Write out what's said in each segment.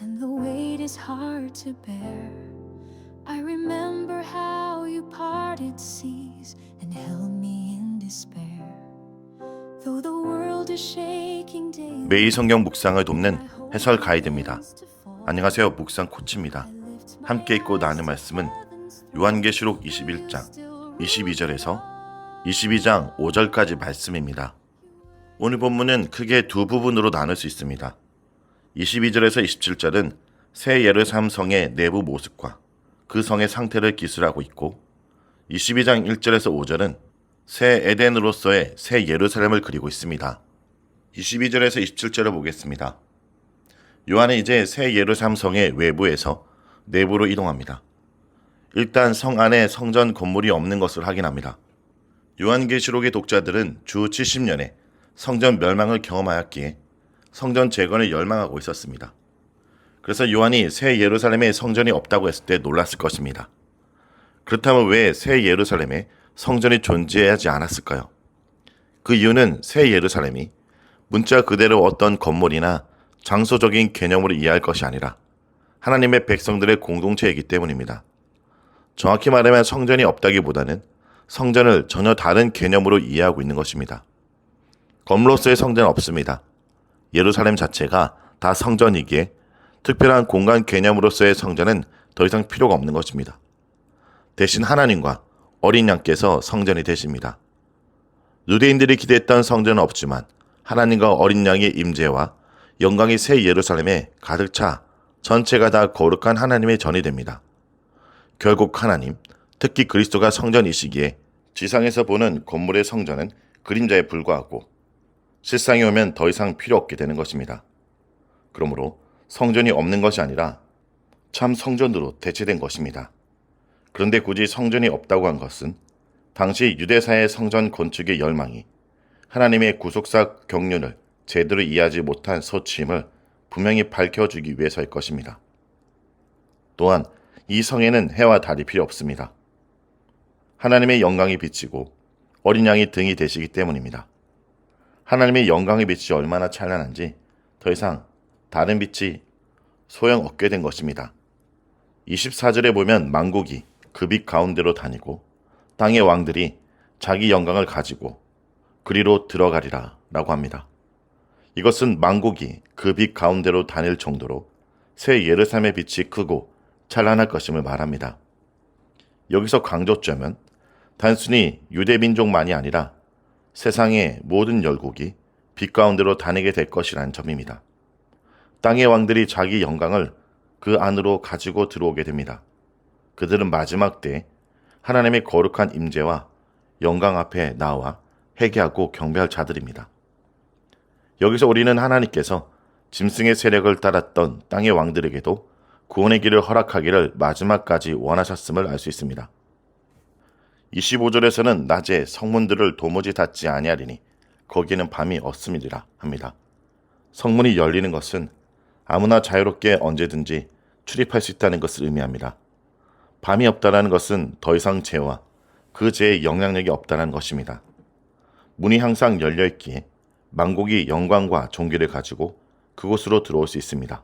and the weight is hard to bear. I remember how you parted seas and held me in despair. Though the world is shaking daily, 매일 성경 묵상을 돕는 해설 가이드입니다. 안녕하세요. 묵상 코치입니다. 함께 읽고 나눈 말씀은 요한계시록 21장 22절에서 22장 5절까지 말씀입니다. 오늘 본문은 크게 두 부분으로 나눌 수 있습니다. 22절에서 27절은 새 예루살렘 성의 내부 모습과 그 성의 상태를 기술하고 있고 22장 1절에서 5절은 새 에덴으로서의 새 예루살렘을 그리고 있습니다. 22절에서 27절을 보겠습니다. 요한은 이제 새 예루살렘 성의 외부에서 내부로 이동합니다. 일단 성 안에 성전 건물이 없는 것을 확인합니다. 요한계시록의 독자들은 주 70년에 성전 멸망을 경험하였기에 성전 재건을 열망하고 있었습니다. 그래서 요한이 새 예루살렘에 성전이 없다고 했을 때 놀랐을 것입니다. 그렇다면 왜 새 예루살렘에 성전이 존재하지 않았을까요? 그 이유는 새 예루살렘이 문자 그대로 어떤 건물이나 장소적인 개념으로 이해할 것이 아니라 하나님의 백성들의 공동체이기 때문입니다. 정확히 말하면 성전이 없다기보다는 성전을 전혀 다른 개념으로 이해하고 있는 것입니다. 건물로서의 성전은 없습니다. 예루살렘 자체가 다 성전이기에 특별한 공간 개념으로서의 성전은 더 이상 필요가 없는 것입니다. 대신 하나님과 어린 양께서 성전이 되십니다. 유대인들이 기대했던 성전은 없지만 하나님과 어린 양의 임재와 영광이 새 예루살렘에 가득 차 전체가 다 거룩한 하나님의 전이 됩니다. 결국 하나님, 특히 그리스도가 성전이시기에 지상에서 보는 건물의 성전은 그림자에 불과하고 실상이 오면 더 이상 필요 없게 되는 것입니다. 그러므로 성전이 없는 것이 아니라 참 성전으로 대체된 것입니다. 그런데 굳이 성전이 없다고 한 것은 당시 유대사의 성전 건축의 열망이 하나님의 구속사 경륜을 제대로 이해하지 못한 소치임을 분명히 밝혀주기 위해서일 것입니다. 또한 이 성에는 해와 달이 필요 없습니다. 하나님의 영광이 비치고 어린 양이 등이 되시기 때문입니다. 하나님의 영광의 빛이 얼마나 찬란한지 더 이상 다른 빛이 소용 없게 된 것입니다. 24절에 보면 망국이 그 빛 가운데로 다니고 땅의 왕들이 자기 영광을 가지고 그리로 들어가리라 라고 합니다. 이것은 망국이 그 빛 가운데로 다닐 정도로 새 예루살렘의 빛이 크고 찬란할 것임을 말합니다. 여기서 강조점은 단순히 유대 민족만이 아니라 세상의 모든 열국이 빛 가운데로 다니게 될 것이라는 점입니다. 땅의 왕들이 자기 영광을 그 안으로 가지고 들어오게 됩니다. 그들은 마지막 때 하나님의 거룩한 임재와 영광 앞에 나와 회개하고 경배할 자들입니다. 여기서 우리는 하나님께서 짐승의 세력을 따랐던 땅의 왕들에게도 구원의 길을 허락하기를 마지막까지 원하셨음을 알 수 있습니다. 25절에서는 낮에 성문들을 도무지 닫지 아니하리니 거기에는 밤이 없음이리라 합니다. 성문이 열리는 것은 아무나 자유롭게 언제든지 출입할 수 있다는 것을 의미합니다. 밤이 없다라는 것은 더 이상 죄와 그 죄의 영향력이 없다는 것입니다. 문이 항상 열려 있기에 망국이 영광과 종기를 가지고 그곳으로 들어올 수 있습니다.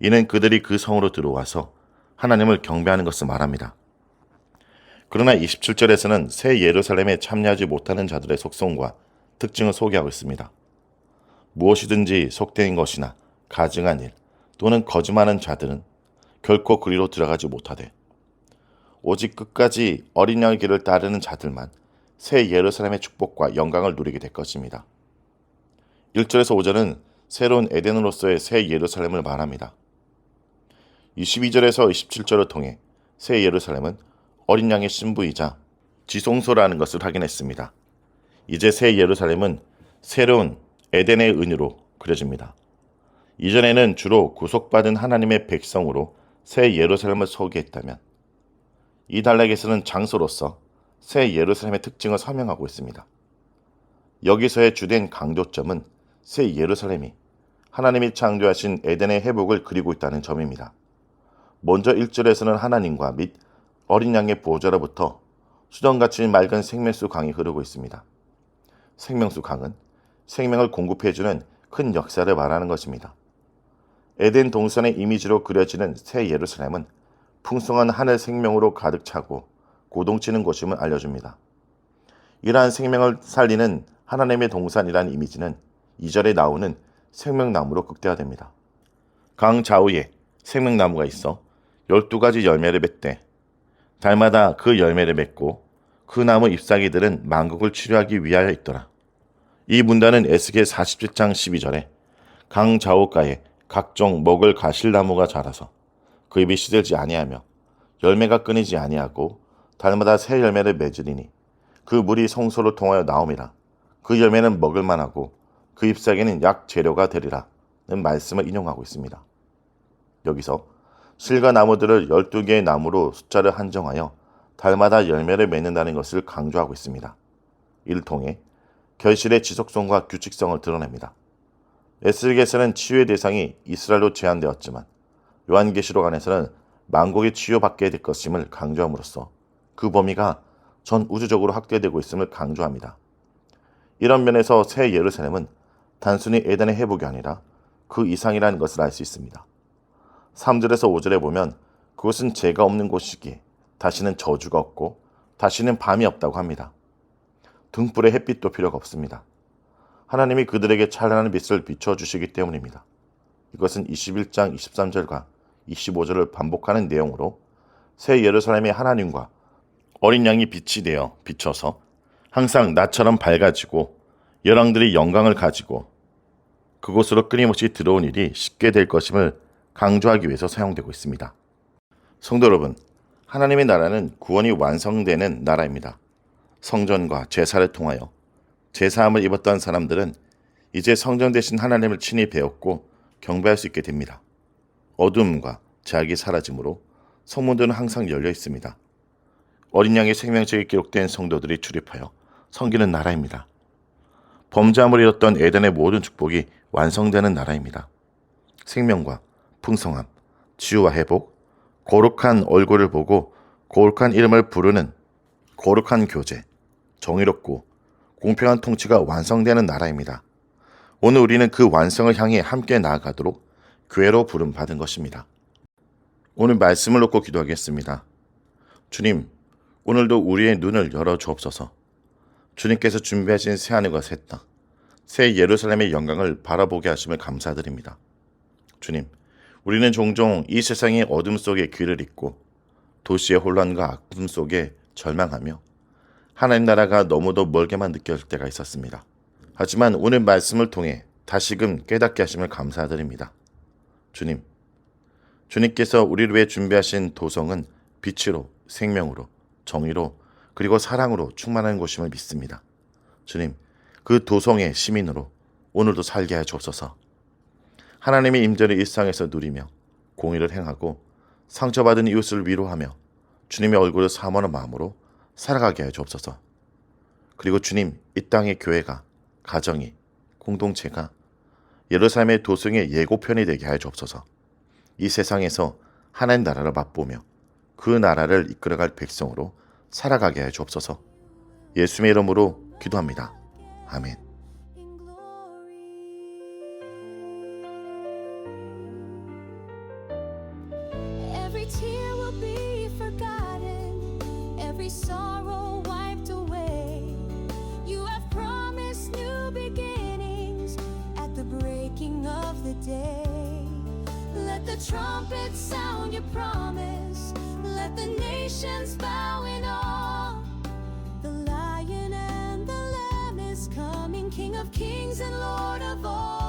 이는 그들이 그 성으로 들어와서 하나님을 경배하는 것을 말합니다. 그러나 27절에서는 새 예루살렘에 참여하지 못하는 자들의 속성과 특징을 소개하고 있습니다. 무엇이든지 속된 것이나 가증한 일 또는 거짓말하는 자들은 결코 그리로 들어가지 못하되 오직 끝까지 어린 양의 길을 따르는 자들만 새 예루살렘의 축복과 영광을 누리게 될 것입니다. 1절에서 5절은 새로운 에덴으로서의 새 예루살렘을 말합니다. 22절에서 27절을 통해 새 예루살렘은 어린 양의 신부이자 지성소라는 것을 확인했습니다. 이제 새 예루살렘은 새로운 에덴의 은유로 그려집니다. 이전에는 주로 구속받은 하나님의 백성으로 새 예루살렘을 소개했다면 이 단락에서는 장소로서 새 예루살렘의 특징을 설명하고 있습니다. 여기서의 주된 강조점은 새 예루살렘이 하나님이 창조하신 에덴의 회복을 그리고 있다는 점입니다. 먼저 1절에서는 하나님과 및 어린 양의 보좌로부터 수정같이 맑은 생명수 강이 흐르고 있습니다. 생명수 강은 생명을 공급해주는 큰 역사를 말하는 것입니다. 에덴 동산의 이미지로 그려지는 새 예루살렘은 풍성한 하늘 생명으로 가득 차고 고동치는 곳임을 알려줍니다. 이러한 생명을 살리는 하나님의 동산이라는 이미지는 2절에 나오는 생명나무로 극대화됩니다. 강 좌우에 생명나무가 있어 12가지 열매를 맺되 달마다 그 열매를 맺고 그 나무 잎사귀들은 만국을 치료하기 위하여 있더라. 이 문단은 에스겔 47장 12절에 강 좌우가에 각종 먹을 가실나무가 자라서 그 잎이 시들지 아니하며 열매가 끊이지 아니하고 달마다 새 열매를 맺으리니 그 물이 성소로 통하여 나옴이라 그 열매는 먹을 만하고 그 잎사귀는 약 재료가 되리라는 말씀을 인용하고 있습니다. 여기서 실과 나무들을 12개의 나무로 숫자를 한정하여 달마다 열매를 맺는다는 것을 강조하고 있습니다. 이를 통해 결실의 지속성과 규칙성을 드러냅니다. 에스겔에서는 치유의 대상이 이스라엘로 제한되었지만 요한계시록 안에서는 만국이 치유받게 될 것임을 강조함으로써 그 범위가 전 우주적으로 확대되고 있음을 강조합니다. 이런 면에서 새 예루살렘은 단순히 에덴의 회복이 아니라 그 이상이라는 것을 알 수 있습니다. 3절에서 5절에 보면 그것은 죄가 없는 곳이기에 다시는 저주가 없고 다시는 밤이 없다고 합니다. 등불에 햇빛도 필요가 없습니다. 하나님이 그들에게 찬란한 빛을 비춰주시기 때문입니다. 이것은 21장 23절과 25절을 반복하는 내용으로 새 예루살렘의 하나님과 어린 양이 빛이 되어 비춰서 항상 나처럼 밝아지고 열왕들이 영광을 가지고 그곳으로 끊임없이 들어온 일이 쉽게 될 것임을 강조하기 위해서 사용되고 있습니다. 성도 여러분, 하나님의 나라는 구원이 완성되는 나라입니다. 성전과 제사를 통하여 제사함을 입었던 사람들은 이제 성전 대신 하나님을 친히 배웠고 경배할 수 있게 됩니다. 어둠과 제약이 사라지므로 성문들은 항상 열려 있습니다. 어린 양의 생명책에 기록된 성도들이 출입하여 섬기는 나라입니다. 범죄함을 잃었던 에덴의 모든 축복이 완성되는 나라입니다. 생명과 풍성함, 치유와 회복, 거룩한 얼굴을 보고 거룩한 이름을 부르는 거룩한 교제, 정의롭고 공평한 통치가 완성되는 나라입니다. 오늘 우리는 그 완성을 향해 함께 나아가도록 교회로 부름 받은 것입니다. 오늘 말씀을 놓고 기도하겠습니다. 주님, 오늘도 우리의 눈을 열어 주옵소서. 주님께서 준비하신 새 하늘과 새 땅, 새 예루살렘의 영광을 바라보게 하심을 감사드립니다. 주님, 우리는 종종 이 세상의 어둠 속에 귀를 잇고 도시의 혼란과 아픔 속에 절망하며 하나님 나라가 너무도 멀게만 느껴질 때가 있었습니다. 하지만 오늘 말씀을 통해 다시금 깨닫게 하심을 감사드립니다. 주님, 주님께서 우리를 위해 준비하신 도성은 빛으로, 생명으로, 정의로, 그리고 사랑으로 충만한 곳임을 믿습니다. 주님, 그 도성의 시민으로 오늘도 살게 해 주옵소서. 하나님의 임재를 일상에서 누리며 공의를 행하고 상처받은 이웃을 위로하며 주님의 얼굴을 사모하는 마음으로 살아가게 해 주옵소서. 그리고 주님, 이 땅의 교회가 가정이 공동체가 예루살렘의 도성의 예고편이 되게 하여 주옵소서. 이 세상에서 하나님 나라를 맛보며 그 나라를 이끌어갈 백성으로 살아가게 하여 주옵소서. 예수님의 이름으로 기도합니다. 아멘. Trumpet sound your promise, let the nations bow in awe. The lion and the lamb is coming, King of kings and Lord of all.